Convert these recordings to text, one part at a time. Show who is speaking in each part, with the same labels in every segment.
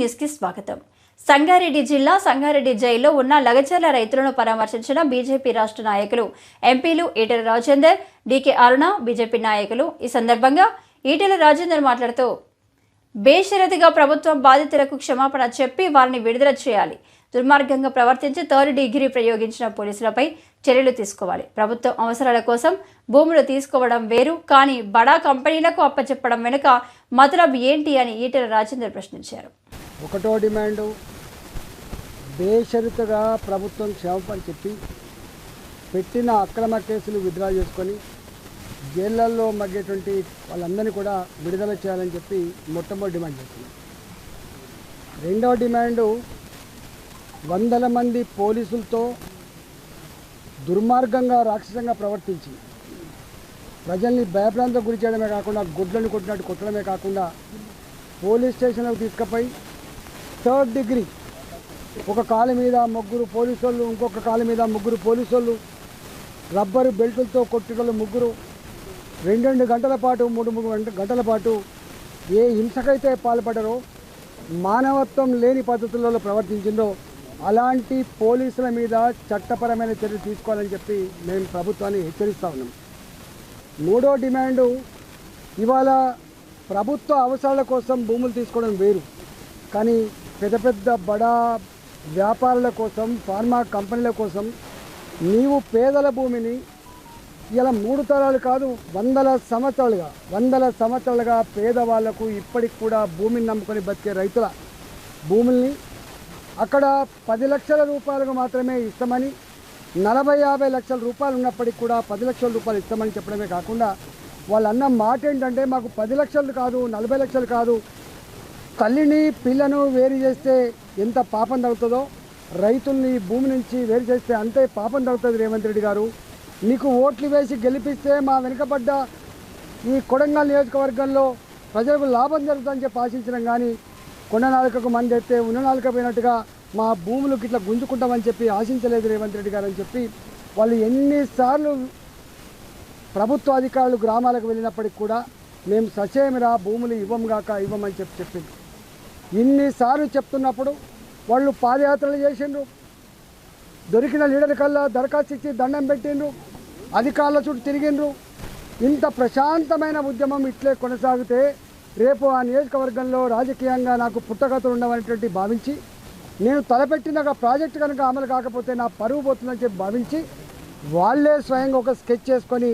Speaker 1: న్యూస్కి స్వాగతం. సంగారెడ్డి జిల్లా సంగారెడ్డి జైల్లో ఉన్న లగచర్ల రైతులను పరామర్శించిన బీజేపీ రాష్ట్ర నాయకులు ఎంపీలు ఈటెల రాజేందర్ డీకే అరుణ బీజేపీ నాయకులు. ఈ సందర్భంగా ఈటెల రాజేందర్ మాట్లాడుతూ బేషరతుగా ప్రభుత్వం బాధితులకు క్షమాపణ చెప్పి వారిని విడుదల చేయాలి. దుర్మార్గంగా ప్రవర్తించి థర్డ్ డిగ్రీ ప్రయోగించిన పోలీసులపై చర్యలు తీసుకోవాలి. ప్రభుత్వం అవసరాల కోసం భూములు తీసుకోవడం వేరు కానీ బడా కంపెనీలకు అప్పచెప్పడం వెనుక మతలబ్ ఏంటి అని ఈటెల రాజేందర్ ప్రశ్నించారు.
Speaker 2: ఒకటో డిమాండు. బేషరతుగా ప్రభుత్వం క్షేమపని చెప్పి పెట్టిన అక్రమ కేసులు విత్డ్రా చేసుకొని జైళ్ళల్లో మగ్గేటువంటి వాళ్ళందరినీ కూడా విడుదల చేయాలని చెప్పి మొట్టమొదటి డిమాండ్ చేస్తున్నాం. రెండవ డిమాండు వందల మంది పోలీసులతో దుర్మార్గంగా రాక్షసంగా ప్రవర్తించి ప్రజల్ని భయభ్రాంతకు గురి చేయడమే కాకుండా గుడ్లను కొట్టినట్టు కొట్టడమే కాకుండా పోలీస్ స్టేషన్లకు తీసుకుపోయి థర్డ్ డిగ్రీ. ఒక కాలు మీద ముగ్గురు పోలీసు వాళ్ళు ఇంకొక కాలు మీద ముగ్గురు పోలీసు వాళ్ళు రబ్బరు బెల్టులతో కొట్టేటోళ్ళు ముగ్గురు. రెండు రెండు గంటల పాటు మూడు మూడు గంట- గంటల పాటు ఏ హింసకైతే పాల్పడరో మానవత్వం లేని పద్ధతులలో ప్రవర్తించిందో అలాంటి పోలీసుల మీద చట్టపరమైన చర్యలు తీసుకోవాలని చెప్పి మేము ప్రభుత్వాన్ని హెచ్చరిస్తూ ఉన్నాం. మూడో డిమాండు ఇవాళ ప్రభుత్వ అవసరాల కోసం భూములు తీసుకోవడం వేరు. కానీ పెద్ద పెద్ద బడా వ్యాపారుల కోసం ఫార్మా కంపెనీల కోసం నీవు పేదల భూమిని ఇలా మూడు తరాలు కాదు వందల సంవత్సరాలుగా వందల సంవత్సరాలుగా పేదవాళ్ళకు ఇప్పటికి కూడా భూమిని నమ్ముకొని బతికే రైతుల భూముల్ని అక్కడ పది లక్షల రూపాయలకు మాత్రమే ఇస్తామని నలభై యాభై లక్షల రూపాయలు ఉన్నప్పటికి కూడా పది లక్షల రూపాయలు ఇస్తామని చెప్పడమే కాకుండా వాళ్ళు అన్న మాట ఏంటంటే మాకు పది లక్షలు కాదు నలభై లక్షలు కాదు తల్లిని పిల్లను వేరు చేస్తే ఎంత పాపం తగ్గుతుందో రైతుల్ని భూమి నుంచి వేరు చేస్తే అంతే పాపం తగ్గుతుంది రేవంత్ రెడ్డి గారు. నీకు ఓట్లు వేసి గెలిపిస్తే మా వెనుకబడ్డ ఈ కొడంగల్ నియోజకవర్గంలో ప్రజలకు లాభం జరుగుతుందని చెప్పి ఆశించడం కానీ కొండ నాలుకకు మంది ఎత్తే ఉన్న నాలుక పోయినట్టుగా మా భూములు ఇట్లా గుంజుకుంటామని చెప్పి ఆశించలేదు రేవంత్ రెడ్డి గారు అని చెప్పి వాళ్ళు ఎన్నిసార్లు ప్రభుత్వ అధికారులు గ్రామాలకు వెళ్ళినప్పటికి కూడా మేము సచేమిరా భూములు ఇవ్వం గాక ఇవ్వమని చెప్పి చెప్పింది. ఇన్నిసార్లు చెప్తున్నప్పుడు వాళ్ళు పాదయాత్రలు చేసిండ్రు. దొరికిన లీడర్ కల్లా దరఖాస్తు ఇచ్చి దండం పెట్టిండ్రు. అధికారుల చుట్టూ తిరిగిండ్రు. ఇంత ప్రశాంతమైన ఉద్యమం ఇట్లే కొనసాగితే రేపు ఆ నియోజకవర్గంలో రాజకీయంగా నాకు పుట్టగతులు ఉండవనేటువంటి భావించి నేను తలపెట్టిన ఒక ప్రాజెక్టు కనుక అమలు కాకపోతే నా పరువు పోతుందని చెప్పి భావించి వాళ్ళే స్వయంగా ఒక స్కెచ్ చేసుకొని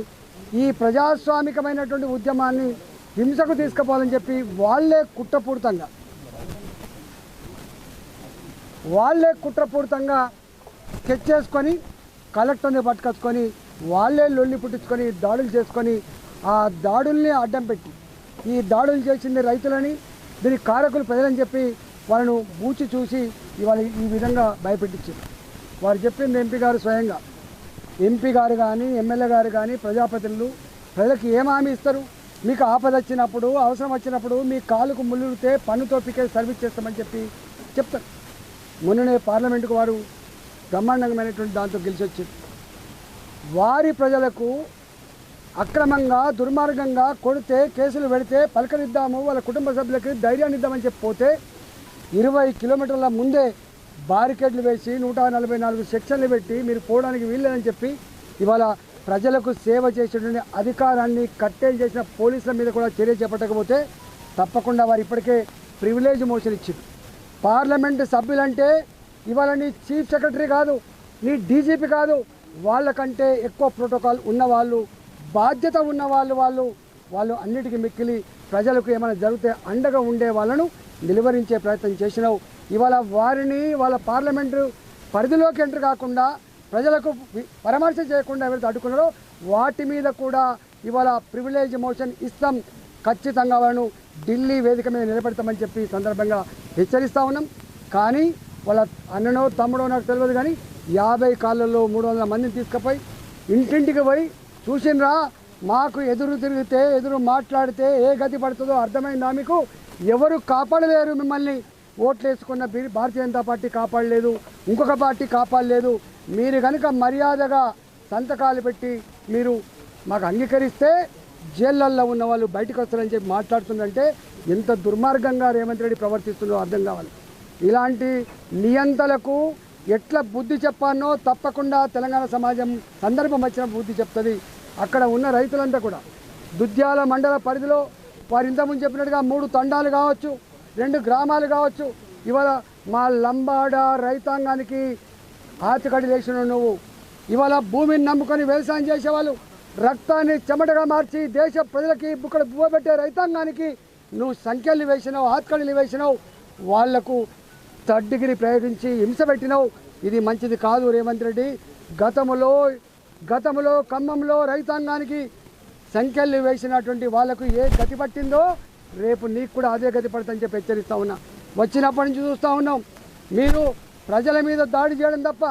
Speaker 2: ఈ ప్రజాస్వామికమైనటువంటి ఉద్యమాన్ని హింసకు తీసుకుపోవాలని చెప్పి వాళ్ళే కుట్రపూరితంగా వాళ్ళే కుట్రపూరితంగా స్కెచ్ చేసుకొని కలెక్టర్ని పట్టుకొచ్చుకొని వాళ్ళే లొల్లి పుట్టించుకొని దాడులు చేసుకొని ఆ దాడుల్ని అడ్డం పెట్టి ఈ దాడులు చేసింది రైతులని దీనికి కారకులు ప్రజలని చెప్పి వాళ్ళను బూచి చూసి ఇవాళ ఈ విధంగా భయపెట్టించారు. వారు చెప్పింది ఎంపీ గారు స్వయంగా. ఎంపీ గారు కానీ ఎమ్మెల్యే గారు కానీ ప్రజాప్రతినిధులు ప్రజలకు ఏం హామీ ఇస్తారు? మీకు ఆపద వచ్చినప్పుడు అవసరం వచ్చినప్పుడు మీ కాలుకు ముళ్ళుతే పన్నుతో పికే సర్వీస్ చేస్తామని చెప్పి చెప్తారు. మొన్ననే పార్లమెంటుకు వారు బ్రహ్మాండమైనటువంటి దాంతో గెలిచి వచ్చారు వారి ప్రజలకు అక్రమంగా దుర్మార్గంగా కొడితే కేసులు పెడితే పలకరిద్దాము వాళ్ళ కుటుంబ సభ్యులకి ధైర్యాన్ని ఇద్దామని చెప్పి పోతే ఇరవై కిలోమీటర్ల ముందే బారికేడ్లు వేసి నూట నలభై నాలుగు సెక్షన్లు పెట్టి మీరు పోవడానికి వీల్లేదని చెప్పి ఇవాళ ప్రజలకు సేవ చేసేటువంటి అధికారాన్ని కట్టేలు చేసిన పోలీసుల మీద కూడా చర్య చేపట్టకపోతే తప్పకుండా వారు ఇప్పటికే ప్రివిలేజ్ మోషన్ ఇచ్చింది పార్లమెంటు సభ్యులంటే ఇవాళ నీ చీఫ్ సెక్రటరీ కాదు నీ డీజీపీ కాదు వాళ్ళకంటే ఎక్కువ ప్రోటోకాల్ ఉన్నవాళ్ళు బాధ్యత ఉన్న వాళ్ళు వాళ్ళు వాళ్ళు అన్నిటికీ మిక్కిలి ప్రజలకు ఏమైనా జరిగితే అండగా ఉండే వాళ్ళను నిలువరించే ప్రయత్నం చేసినావు. ఇవాళ వారిని వాళ్ళ పార్లమెంటు పరిధిలోకి ఎంటర్ కాకుండా ప్రజలకు పరామర్శ చేయకుండా ఎవరైతే అడ్డుకున్నారో వాటి మీద కూడా ఇవాళ ప్రివిలేజ్ మోషన్ ఇస్తాం. ఖచ్చితంగా వాళ్ళను ఢిల్లీ వేదిక మీద నిలబెడతామని చెప్పి సందర్భంగా హెచ్చరిస్తా ఉన్నాం. కానీ వాళ్ళ అన్ననో తమ్ముడో నాకు తెలియదు కానీ యాభై కాళ్ళల్లో మూడు వందల మందిని తీసుకుపోయి ఇంటింటికి పోయి చూసినరా మాకు ఎదురు తిరిగితే ఎదురు మాట్లాడితే ఏ గతి పడుతుందో అర్థమైందా మీకు? ఎవరు కాపాడలేరు మిమ్మల్ని. ఓట్లు వేసుకున్న బి- భారతీయ జనతా పార్టీ కాపాడలేదు. ఇంకొక పార్టీ కాపాడలేదు. మీరు కనుక మర్యాదగా సంతకాలు పెట్టి మీరు మాకు అంగీకరిస్తే జైళ్ళల్లో ఉన్న వాళ్ళు బయటకు వస్తారని చెప్పి మాట్లాడుతుందంటే ఎంత దుర్మార్గంగా రేవంత్ రెడ్డి ప్రవర్తిస్తుందో అర్థం కావాలి. ఇలాంటి నియంతలకు ఎట్లా బుద్ధి చెప్పానో తప్పకుండా తెలంగాణ సమాజం సందర్భం వచ్చిన బుద్ధి చెప్తుంది. అక్కడ ఉన్న రైతులంతా కూడా. దుద్యాల మండల పరిధిలో వారు ఇంతకుముందు చెప్పినట్టుగా మూడు తండాలు కావచ్చు రెండు గ్రామాలు కావచ్చు. ఇవాళ మా లంబాడ రైతాంగానికి ఆతికడి లేచిన నువ్వు. ఇవాళ భూమిని నమ్ముకొని వ్యవసాయం చేసేవాళ్ళు. రక్తాన్ని చెమటగా మార్చి దేశ ప్రజలకి ఇక్కడ బువ్వబెట్టే రైతాంగానికి నువ్వు సంఖ్యలు వేసినావు ఆత్కడలు వేసినావు వాళ్ళకు థర్డ్ డిగ్రీ ప్రయోగించి హింస పెట్టినావు. ఇది మంచిది కాదు రేవంత్ రెడ్డి. గతంలో గతంలో ఖమ్మంలో రైతాంగానికి సంఖ్యలు వేసినటువంటి వాళ్ళకు ఏ గతి పట్టిందో రేపు నీకు కూడా అదే గతి పడుతుందని చెప్పి హెచ్చరిస్తూ ఉన్నా. వచ్చినప్పటి నుంచి చూస్తూ ఉన్నాం. మీరు ప్రజల మీద దాడి చేయడం తప్ప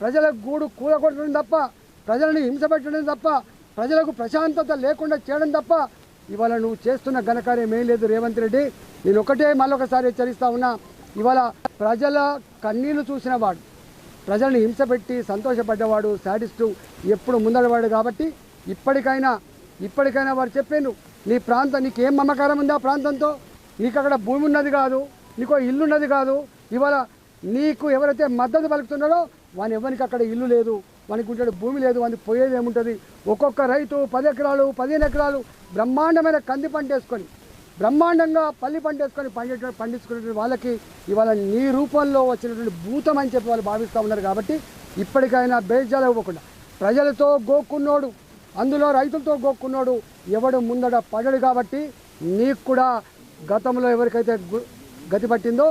Speaker 2: ప్రజల గూడు కూలగొట్టడం తప్ప ప్రజలను హింస పెట్టడం తప్ప ప్రజలకు ప్రశాంతత లేకుండా చేయడం తప్ప ఇవాళ నువ్వు చేస్తున్న ఘనకార్యం ఏం లేదు రేవంత్ రెడ్డి. నేను ఒకటే మళ్ళొకసారి హెచ్చరిస్తా ఉన్నా ఇవాళ ప్రజల కన్నీళ్ళు చూసిన వాడు ప్రజల్ని హింస పెట్టి సంతోషపడ్డవాడు సాడిస్టు ఎప్పుడు ముందడవాడు కాబట్టి ఇప్పటికైనా ఇప్పటికైనా వారు చెప్పాను నీ ప్రాంతం నీకు ఏం మమకారం ఉంది ఆ ప్రాంతంతో? నీకు అక్కడ భూమి ఉన్నది కాదు నీకు ఇల్లున్నది కాదు. ఇవాళ నీకు ఎవరైతే మద్దతు పలుకుతున్నారో వాని ఎవరికి అక్కడ ఇల్లు లేదు. వానికి ఉంటే భూమి లేదు వానికి పోయేది ఏముంటుంది? ఒక్కొక్క రైతు పది ఎకరాలు పదిహేను ఎకరాలు బ్రహ్మాండమైన కంది పంట వేసుకొని బ్రహ్మాండంగా పల్లి పంట వేసుకొని పండే పండించుకునే వాళ్ళకి ఇవాళ నీ రూపంలో వచ్చినటువంటి భూతం అని చెప్పి వాళ్ళు భావిస్తూ ఉన్నారు కాబట్టి ఇప్పటికైనా బేజాలు ఇవ్వకుండా ప్రజలతో గోక్కున్నోడు అందులో రైతులతో గోక్కున్నోడు ఎవడు ముందడ పడడు కాబట్టి నీకు కూడా గతంలో ఎవరికైతే గతి పట్టిందో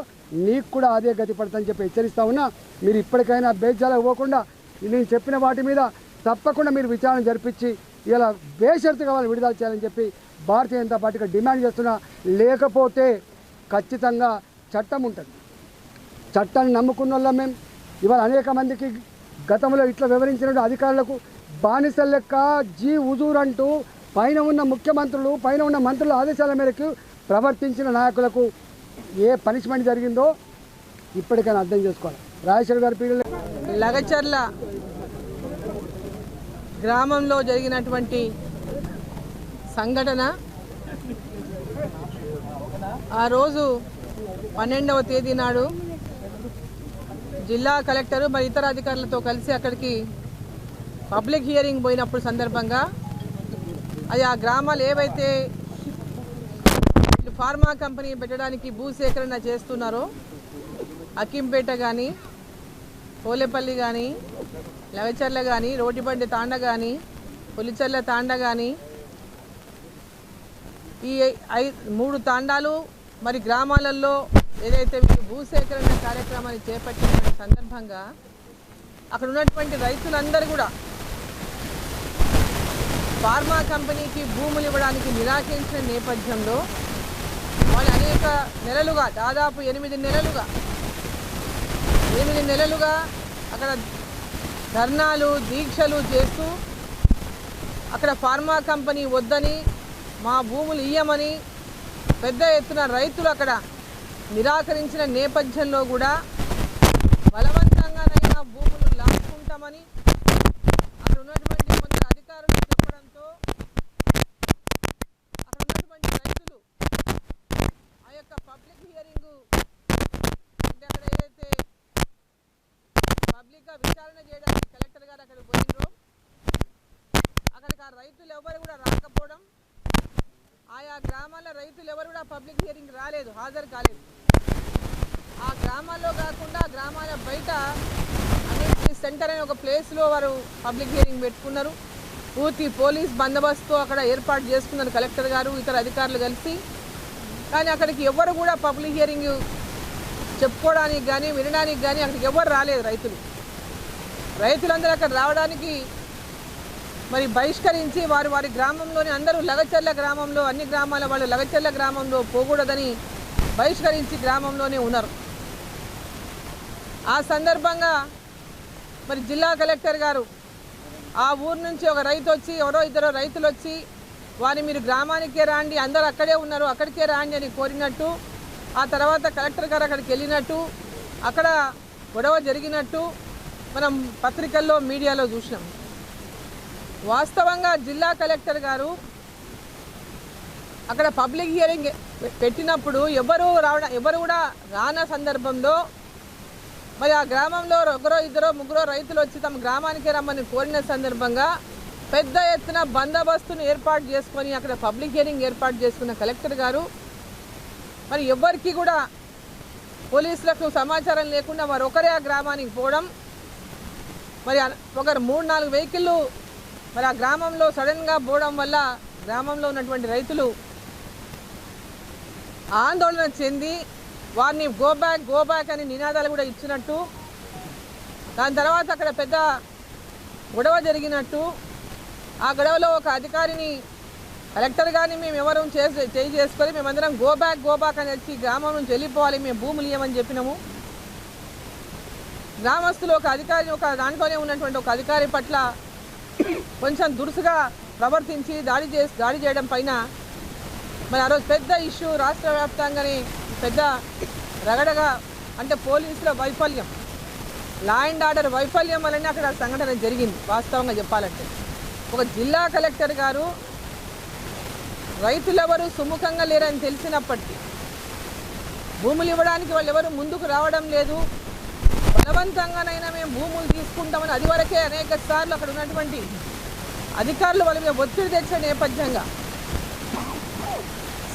Speaker 2: నీకు కూడా అదే గతి పడుతుందని చెప్పి హెచ్చరిస్తా ఉన్నా. మీరు ఇప్పటికైనా బేజాలు ఇవ్వకుండా నేను చెప్పిన వాటి మీద తప్పకుండా మీరు విచారణ జరిపించి ఇలా బేషరతుగా వాళ్ళు విడుదల చేయాలని చెప్పి భారతీయ జనతా పార్టీగా డిమాండ్ చేస్తున్నా. లేకపోతే ఖచ్చితంగా చట్టం ఉంటుంది. చట్టాన్ని నమ్ముకున్న వాళ్ళం మేము ఇవాళ అనేక మందికి గతంలో ఇట్లా వివరించిన అధికారులకు బానిసల లెక్క జీ హుజూర్ అంటూ పైన ఉన్న ముఖ్యమంత్రులు పైన ఉన్న మంత్రుల ఆదేశాల మేరకు ప్రవర్తించిన నాయకులకు ఏ పనిష్మెంట్ జరిగిందో ఇప్పటికైనా అర్థం చేసుకోవాలి. రాజశేఖర్ గారి పీరియడ్
Speaker 3: లగచర్ల గ్రామంలో జరిగినటువంటి సంఘటన. ఆ రోజు పన్నెండవ తేదీ నాడు జిల్లా కలెక్టరు మరి ఇతర అధికారులతో కలిసి అక్కడికి పబ్లిక్ హియరింగ్ పోయినప్పుడు సందర్భంగా అది ఆ గ్రామాలు ఏవైతే ఫార్మా కంపెనీ పెట్టడానికి భూసేకరణ చేస్తున్నారో అక్కింపేట కానీ పోలేపల్లి కానీ లవచర్ల కానీ రోటిబండి తాండ కానీ పులిచెర్ల తాండ కానీ ఈ ఐ మూడు తాండాలు మరి గ్రామాలలో ఏదైతే వీళ్ళు భూసేకరణ కార్యక్రమాన్ని చేపట్టిన సందర్భంగా అక్కడ ఉన్నటువంటి రైతులందరూ కూడా ఫార్మా కంపెనీకి భూములు ఇవ్వడానికి నిరాకరించిన నేపథ్యంలో వాళ్ళు అనేక నెలలుగా దాదాపు ఎనిమిది నెలలుగా ఎనిమిది నెలలుగా అక్కడ ధర్నాలు దీక్షలు చేస్తూ అక్కడ ఫార్మా కంపెనీ వద్దని మా భూములు ఇయ్యమని పెద్ద ఎత్తున రైతులు అక్కడ నిరాకరించిన నేపథ్యంలో కూడా బలవంతంగానైనా భూములు లాక్కుంటామని అక్కడ ఉన్నటువంటి కొందరు అధికారులు చెప్పడంతో అక్కడ ఉన్నటువంటి రైతులు ఆ యొక్క పబ్లిక్ హియరింగ్ అంటే అక్కడ ఏదైతే పబ్లిక్గా విచారణ చేయడానికి కలెక్టర్ గారు అక్కడికి పోయినరు అక్కడికి ఆ రైతులు ఎవరు కూడా రాకపోవడం ఆ గ్రామాల రైతులు ఎవరు కూడా పబ్లిక్ హియరింగ్ రాలేదు హాజరు కాలేదు. ఆ గ్రామాల్లో కాకుండా గ్రామాల బయట అన్నింటి సెంటర్ అనే ఒక ప్లేస్లో వారు పబ్లిక్ హియరింగ్ పెట్టుకున్నారు. పూర్తి పోలీస్ బందోబస్తు అక్కడ ఏర్పాటు చేసుకున్నారు కలెక్టర్ గారు ఇతర అధికారులు కలిసి. కానీ అక్కడికి ఎవరు కూడా పబ్లిక్ హియరింగ్ చెప్పుకోవడానికి కానీ వినడానికి కానీ అక్కడికి ఎవరు రాలేదు రైతులు. రైతులందరూ అక్కడ రావడానికి మరి బహిష్కరించి వారు వారి గ్రామంలోని అందరూ లగచర్ల గ్రామంలో అన్ని గ్రామాల వాళ్ళు లగచర్ల గ్రామంలో పోకూడదని బహిష్కరించి గ్రామంలోనే ఉన్నారు. ఆ సందర్భంగా మరి జిల్లా కలెక్టర్ గారు ఆ ఊరు నుంచి ఒక రైతు వచ్చి ఎవరో ఇద్దరు రైతులు వచ్చి వారిని మీరు గ్రామానికే రాండి అందరు అక్కడే ఉన్నారు అక్కడికే రాండి అని కోరినట్టు ఆ తర్వాత కలెక్టర్ గారు అక్కడికి వెళ్ళినట్టు అక్కడ గొడవ జరిగినట్టు మనం పత్రికల్లో మీడియాలో చూసినాం. వాస్తవంగా జిల్లా కలెక్టర్ గారు అక్కడ పబ్లిక్ హియరింగ్ పెట్టినప్పుడు ఎవరు రావడం ఎవరు కూడా రాన సందర్భంలో మరి ఆ గ్రామంలో ఒకరో ఇద్దరో ముగ్గురో రైతులు వచ్చి తమ గ్రామానికి రమ్మని కోరిన సందర్భంగా పెద్ద ఎత్తున బందోబస్తును ఏర్పాటు చేసుకొని అక్కడ పబ్లిక్ హియరింగ్ ఏర్పాటు చేసుకున్న కలెక్టర్ గారు మరి ఎవ్వరికి కూడా పోలీసులకు సమాచారం లేకుండా మరొకరే ఆ గ్రామానికి పోవడం మరి ఒకరు మూడు నాలుగు వెహికల్లు మరి ఆ గ్రామంలో సడన్గా పోవడం వల్ల గ్రామంలో ఉన్నటువంటి రైతులు ఆందోళన చెంది వారిని గో బ్యాక్ గో బ్యాక్ అని నినాదాలు కూడా ఇచ్చినట్టు దాని తర్వాత అక్కడ పెద్ద గొడవ జరిగినట్టు ఆ గొడవలో ఒక అధికారిని కలెక్టర్ కానీ మేము ఎవరు చేసి చేయి చేసుకొని మేమందరం గో బ్యాక్ గో బ్యాక్ అని వచ్చి గ్రామం నుంచి వెళ్ళిపోవాలి మేము భూములు ఇవ్వమని చెప్పినాము. గ్రామస్తులు ఒక అధికారి ఒక దాంట్లోనే ఉన్నటువంటి ఒక అధికారి పట్ల కొంచెం దురుసుగా ప్రవర్తించి దాడి చేసి దాడి చేయడం పైన మరి ఆ రోజు పెద్ద ఇష్యూ రాష్ట్ర వ్యాప్తంగానే పెద్ద రగడగా అంటే పోలీసుల వైఫల్యం. లా అండ్ ఆర్డర్ వైఫల్యం వల్లనే అక్కడ ఆ సంఘటన జరిగింది వాస్తవంగా చెప్పాలంటే. ఒక జిల్లా కలెక్టర్ గారు రైతులెవరు సుముఖంగా లేరని తెలిసినప్పటికీ భూములు ఇవ్వడానికి వాళ్ళు ఎవరు ముందుకు రావడం లేదు. బలవంతంగానైనా మేము భూములు తీసుకుంటామని అది వరకే అనేక సార్లు అక్కడ ఉన్నటువంటి అధికారులు వాళ్ళ మీద ఒత్తిడి తెచ్చిన నేపథ్యంగా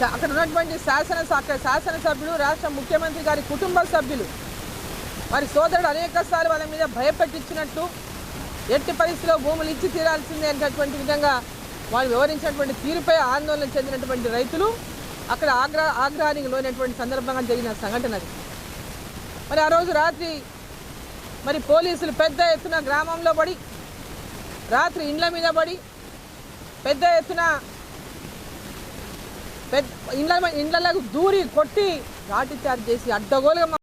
Speaker 3: అక్కడ ఉన్నటువంటి శాసన అక్కడ శాసనసభ్యులు రాష్ట్ర ముఖ్యమంత్రి గారి కుటుంబ సభ్యులు వారి సోదరుడు అనేక సార్లు వాళ్ళ మీద భయపెట్టించినట్టు ఎట్టి పరిస్థితిలో భూములు ఇచ్చి తీరాల్సిందే అనేటటువంటి విధంగా వాళ్ళు వివరించినటువంటి తీరుపై ఆందోళన చెందినటువంటి రైతులు అక్కడ ఆగ్రహ ఆగ్రహానికి లోనటువంటి సందర్భంగా జరిగిన సంఘటన అది. మరి ఆ రోజు రాత్రి మరి పోలీసులు పెద్ద ఎత్తున గ్రామంలో పడి రాత్రి ఇండ్ల మీద పడి పెద్ద ఎత్తున పెద్ద ఇండ్ల ఇండ్లకు దూరి కొట్టి లాఠీ చార్జ్ చేసి అడ్డగోలుగా